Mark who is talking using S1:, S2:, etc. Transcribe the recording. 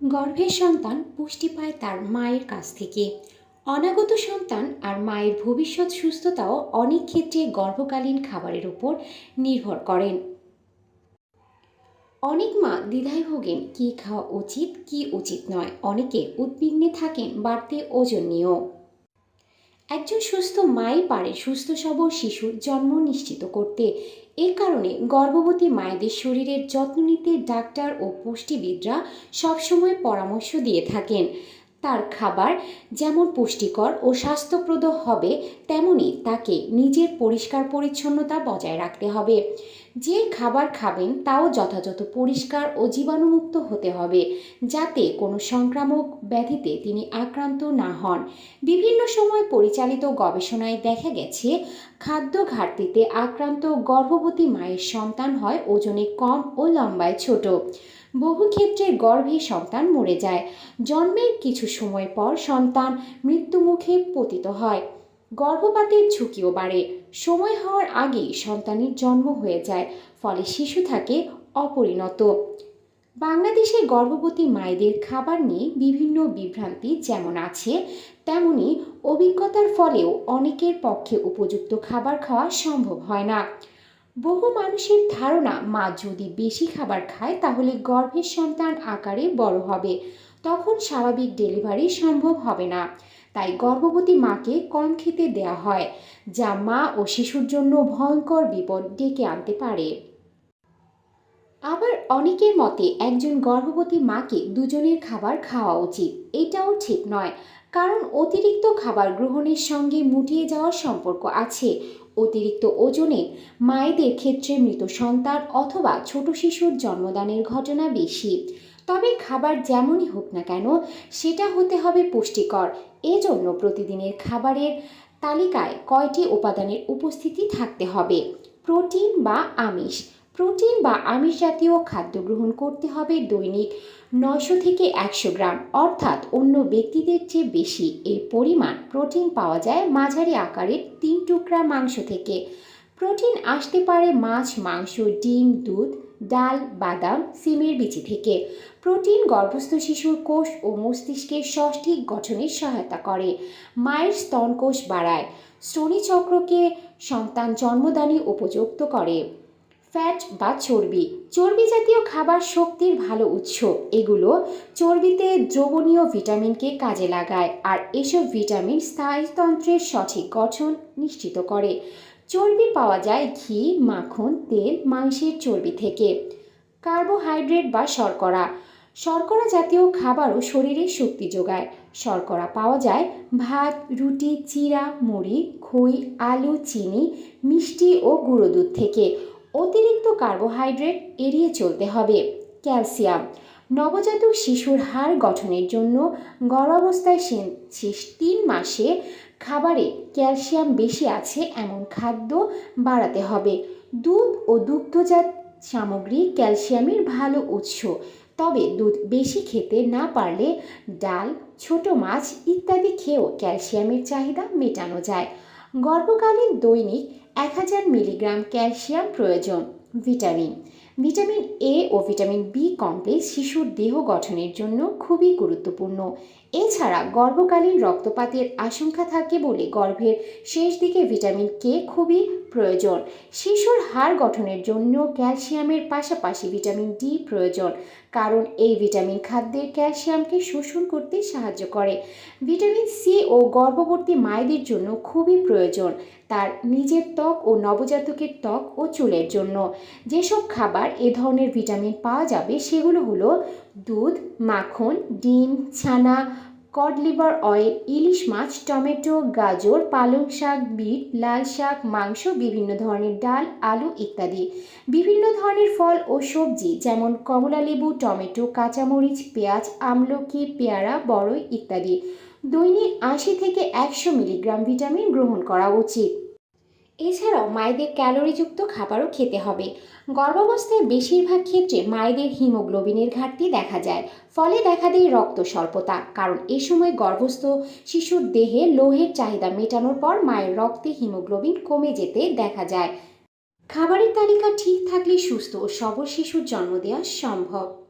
S1: গর্ভের সন্তান পুষ্টি পায় তার মায়ের কাছ থেকে। অনাগত সন্তান আর মায়ের ভবিষ্যৎ সুস্থতাও অনেক ক্ষেত্রে গর্ভকালীন খাবারের উপর নির্ভর করেন। অনেক মা দ্বিধায় ভোগেন, কী খাওয়া উচিত, কী উচিত নয়। অনেকে উদ্বিগ্নে থাকেন বাড়তে ওজন নিয়েও। একজন সুস্থ মাই পারে সুস্থ সবল শিশুর জন্ম নিশ্চিত করতে। এ কারণে গর্ভবতী মায়েদের শরীরের যত্ন নিতে ডাক্তার ও পুষ্টিবিদরা সবসময় পরামর্শ দিয়ে থাকেন। তার খাবার যেমন পুষ্টিকর ও স্বাস্থ্যপ্রদ হবে, তেমনি তাকে নিজের পরিষ্কার পরিচ্ছন্নতা বজায় রাখতে হবে। যে খাবার খাবেন তাও যথাযথ পরিষ্কার ও জীবাণুমুক্ত হতে হবে, যাতে কোনো সংক্রামক ব্যাধিতে তিনি আক্রান্ত না হন। বিভিন্ন সময় পরিচালিত গবেষণায় দেখা গেছে, খাদ্য ঘাটতিতে আক্রান্ত গর্ভবতী মায়ের সন্তান হয় ওজনে কম ও লম্বায় ছোট। বহু ক্ষেত্রে গর্ভে সন্তান মরে যায়। জন্মের কিছু সময় পর সন্তান মৃত্যুমুখে পতিত হয়। গর্ভপাতের ঝুঁকিও বাড়ে। সময় হওয়ার আগেই সন্তানের জন্ম হয়ে যায়, ফলে শিশু থাকে অপরিণত। বাংলাদেশে গর্ভবতী মায়েদের খাবার নিয়ে বিভিন্ন বিভ্রান্তি যেমন আছে, তেমনি অভিজ্ঞতার ফলেও অনেকের পক্ষে উপযুক্ত খাবার খাওয়া সম্ভব হয় না। বহু মানুষের ধারণা, মা যদি বেশি খাবার খায়, তাহলে গর্ভের সন্তান আকারে বড় হবে। তখন স্বাভাবিক ডেলিভারি সম্ভব হবে না। তাই গর্ভবতী মাকে কম খেতে দেয়া হয়, যা মা ও শিশুর জন্য ভয়ঙ্কর বিপদ ডেকে আনতে পারে। আবার অনেকের মতে, একজন গর্ভবতী মাকে দুজনের খাবার খাওয়া উচিত। এটাও ঠিক নয়। কারণ অতিরিক্ত খাবার গ্রহণের সঙ্গে মুটিয়ে যাওয়ার সম্পর্ক আছে। অতিরিক্ত ওজনে মায়েদের ক্ষেত্রে মৃত সন্তান অথবা ছোট শিশুর জন্মদানের ঘটনা বেশি। তবে খাবার যেমনই হোক না কেন, সেটা হতে হবে পুষ্টিকর। এজন্য প্রতিদিনের খাবারের তালিকায় কয়টি উপাদানের উপস্থিতি থাকতে হবে? প্রোটিন বা আমিষ। প্রোটিন বা আমিষ জাতীয় খাদ্য গ্রহণ করতে হবে দৈনিক নয়শো থেকে একশো গ্রাম। অর্থাৎ অন্য ব্যক্তিদের চেয়ে বেশি এই পরিমাণ প্রোটিন পাওয়া যায় মাঝারি আকারের তিন টুকরা মাংস থেকে। প্রোটিন আসতে পারে মাছ, মাংস, ডিম, দুধ, ডাল, বাদাম, সিমের বিচি থেকে। প্রোটিন গর্ভস্থ শিশুর কোষ ও মস্তিষ্কের সঠিক গঠনে সহায়তা করে। মায়ের স্তন কোষ বাড়ায় শ্রোণীচক্রকে সন্তান জন্মদানে উপযুক্ত করে। ফ্যাট বা চর্বি। চর্বি জাতীয় খাবার শক্তির ভালো উৎস। এগুলো চর্বিতে দ্রবণীয় ভিটামিনকে কাজে লাগায় আর এসব ভিটামিন স্নায়ুতন্ত্রের সঠিক গঠন নিশ্চিত করে। চর্বি পাওয়া যায় ঘি, মাখন, তেল, মাংসের চর্বি থেকে। কার্বোহাইড্রেট বা শর্করা। শর্করা জাতীয় খাবারও শরীরে শক্তি যোগায়। শর্করা পাওয়া যায় ভাত, রুটি, চিরা, মুড়ি, খই, আলু, চিনি, মিষ্টি ও গুঁড়ো দুধ থেকে। অতিরিক্ত কার্বোহাইড্রেট এড়িয়ে চলতে হবে। ক্যালসিয়াম, নবজাতক শিশুর হাড় গঠনের জন্য গর্ভাবস্থায় শেষ তিন মাসে খাবারে ক্যালসিয়াম বেশি আছে এমন খাদ্য বাড়াতে হবে। দুধ ও দুগ্ধজাত সামগ্রী ক্যালসিয়ামের ভালো উৎস, তবে দুধ বেশি খেতে না পারলে ডাল, ছোট মাছ ইত্যাদি খেয়েও ক্যালসিয়ামের চাহিদা মেটানো যায়। গর্ভকালীন দৈনিক এক হাজার মিলিগ্রাম ক্যালসিয়াম প্রয়োজন, ভিটামিন। ভিটামিন এ ও ভিটামিন বি কমপ্লেক্স শিশুর দেহ গঠনের জন্য খুবই গুরুত্বপূর্ণ। এছাড়া গর্ভকালীন রক্তপাতের আশঙ্কা থাকে বলে গর্ভের শেষ দিকে ভিটামিন কে খুবই প্রয়োজন। শিশুর হাড় গঠনের জন্য ক্যালসিয়ামের পাশাপাশি ভিটামিন ডি প্রয়োজন, কারণ এই ভিটামিন খাদ্যের ক্যালসিয়ামকে শোষণ করতে সাহায্য করে। ভিটামিন সি ও গর্ভবতী মায়েদের জন্য খুবই প্রয়োজন, তার নিজের ত্বক ও নবজাতকের ত্বক ও চুলের জন্য। যেসব খাবার এ ধরনের ভিটামিন পাওয়া যাবে সেগুলো হলো দুধ, মাখন, ডিম, ছানা কড লিভার অয়েল, ইলিশ মাছ, টমেটো, গাজর, পালং শাক, বিট, লাল শাক, মাংস, বিভিন্ন ধরনের ডাল, আলু ইত্যাদি। বিভিন্ন ধরনের ফল ও সবজি, যেমন কমলা লেবু, টমেটো, কাঁচামরিচ, পেঁয়াজ, আমলকি, পেয়ারা, বড়ই ইত্যাদি। দৈনিক আশি থেকে একশো মিলিগ্রাম ভিটামিন গ্রহণ করা উচিত। এছাড়াও মায়েদের ক্যালোরিযুক্ত খাবারও খেতে হবে। গর্ভাবস্থায় বেশিরভাগ ক্ষেত্রে মায়েদের হিমোগ্লোবিনের ঘাটতি দেখা যায়, ফলে দেখা দেয় রক্ত স্বল্পতা, কারণ এ সময় গর্ভস্থ শিশুর দেহে লোহের চাহিদা মেটানোর পর মায়ের রক্তে হিমোগ্লোবিন কমে যেতে দেখা যায়। খাবারের তালিকা ঠিক থাকলে সুস্থ ও সবল শিশুর জন্ম দেওয়া সম্ভব।